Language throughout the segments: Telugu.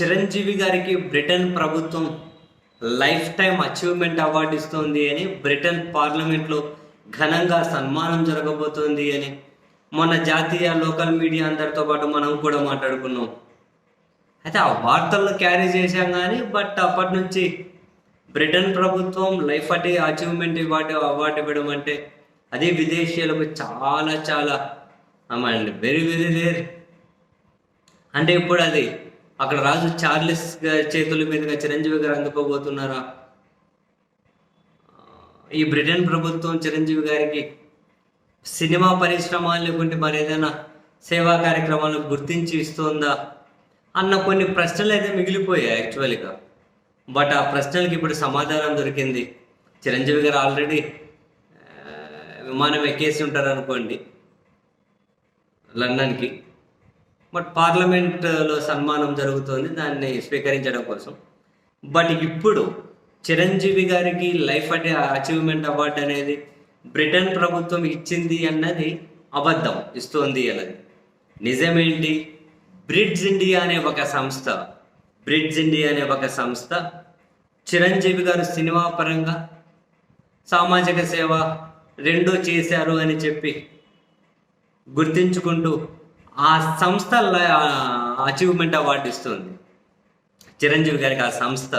చిరంజీవి గారికి బ్రిటన్ ప్రభుత్వం లైఫ్ టైం అచీవ్మెంట్ అవార్డు ఇస్తుంది అని బ్రిటన్ పార్లమెంట్లో ఘనంగా సన్మానం జరగబోతోంది అని మన జాతీయ లోకల్ మీడియా అందరితో పాటు మనం కూడా మాట్లాడుకున్నాం. అయితే ఆ వార్తలను క్యారీ చేశాం కానీ బట్ అప్పటి నుంచి బ్రిటన్ ప్రభుత్వం లైఫ్ అటే అచీవ్మెంట్ ఇవ్వడం అవార్డు ఇవ్వడం అంటే అదే విదేశీయులకు చాలా చాలా అండి వెరీ వెరీ రేర్. అంటే ఇప్పుడు అది అక్కడ రాజు చార్లెస్ చేతుల మీదుగా చిరంజీవి గారు అందుకోబోతున్నారా? ఈ బ్రిటన్ ప్రభుత్వం చిరంజీవి గారికి సినిమా పరిశ్రమ లేకుంటే మరి ఏదైనా సేవా కార్యక్రమాలు గుర్తించి ఇస్తుందా? అన్న కొన్ని ప్రశ్నలు అయితే మిగిలిపోయాయి యాక్చువల్గా బట్ ఆ ప్రశ్నలకి ఇప్పుడు సమాధానం దొరికింది. చిరంజీవి గారు ఆల్రెడీ విమానం ఎక్కేసి ఉంటారు అనుకోండి లండన్కి. బట్ పార్లమెంట్లో సన్మానం జరుగుతుంది దాన్ని స్వీకరించడం కోసం. బట్ ఇప్పుడు చిరంజీవి గారికి లైఫ్ అంటే అచీవ్మెంట్ అవార్డు అనేది బ్రిటన్ ప్రభుత్వం ఇచ్చింది అన్నది అబద్ధం ఇస్తోంది అన్నది. నిజమేంటి? బ్రిడ్జ్ ఇండియా అనే ఒక సంస్థ బ్రిడ్జ్ ఇండియా అనే ఒక సంస్థ చిరంజీవి గారు సినిమా పరంగా సామాజిక సేవ రెండూ చేశారు అని చెప్పి గుర్తించుకుంటూ ఆ సంస్థ అచీవ్మెంట్ అవార్డు ఇస్తుంది. చిరంజీవి గారికి ఆ సంస్థ.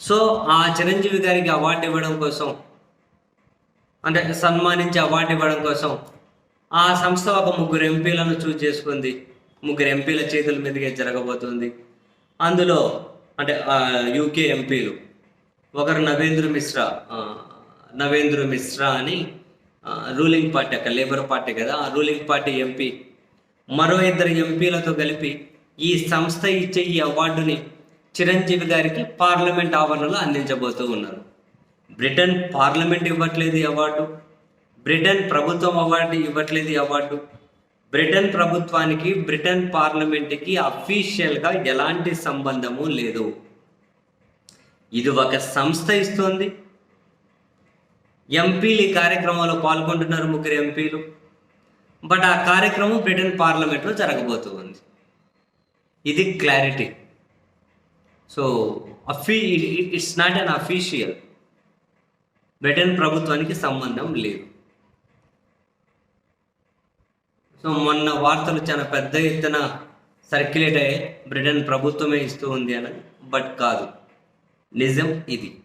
సో ఆ చిరంజీవి గారికి అవార్డు ఇవ్వడం కోసం అంటే సన్మానించి అవార్డు ఇవ్వడం కోసం ఆ సంస్థ ఒక ముగ్గురు ఎంపీలను చూజ్ చేసుకుంది. ముగ్గురు ఎంపీల చేతుల మీదుగా జరగబోతుంది. అందులో అంటే యూకే ఎంపీలు. ఒకరు నవేంద్ర మిశ్రా నవేంద్ర మిశ్రా అని రూలింగ్ పార్టీ అక్కడ లేబర్ పార్టీ కదా ఆ రూలింగ్ పార్టీ ఎంపీ మరో ఇద్దరు ఎంపీలతో కలిపి ఈ సంస్థ ఇచ్చే ఈ అవార్డుని చిరంజీవి గారికి పార్లమెంట్ ఆవరణలో అందించబోతూ ఉన్నారు. బ్రిటన్ పార్లమెంట్ ఇవ్వట్లేదు అవార్డు బ్రిటన్ ప్రభుత్వం అవార్డు ఇవ్వట్లేదు అవార్డు బ్రిటన్ ప్రభుత్వానికి బ్రిటన్ పార్లమెంట్కి అఫీషియల్గా ఎలాంటి సంబంధము లేదు. ఇది ఒక సంస్థ ఇస్తోంది ఎంపీలు ఈ కార్యక్రమంలో పాల్గొంటున్నారు ముగ్గురు ఎంపీలు. బట్ ఆ కార్యక్రమం బ్రిటన్ పార్లమెంట్లో జరగబోతూ ఉంది. ఇది clarity. So అఫీ it's not an official. Britain ప్రభుత్వానికి సంబంధం లేదు. సో మొన్న వార్తలు చాలా పెద్ద ఎత్తున సర్క్యులేట్ అయ్యే బ్రిటన్ ప్రభుత్వమే ఇస్తూ ఉంది అని బట్ కాదు. నిజం ఇది.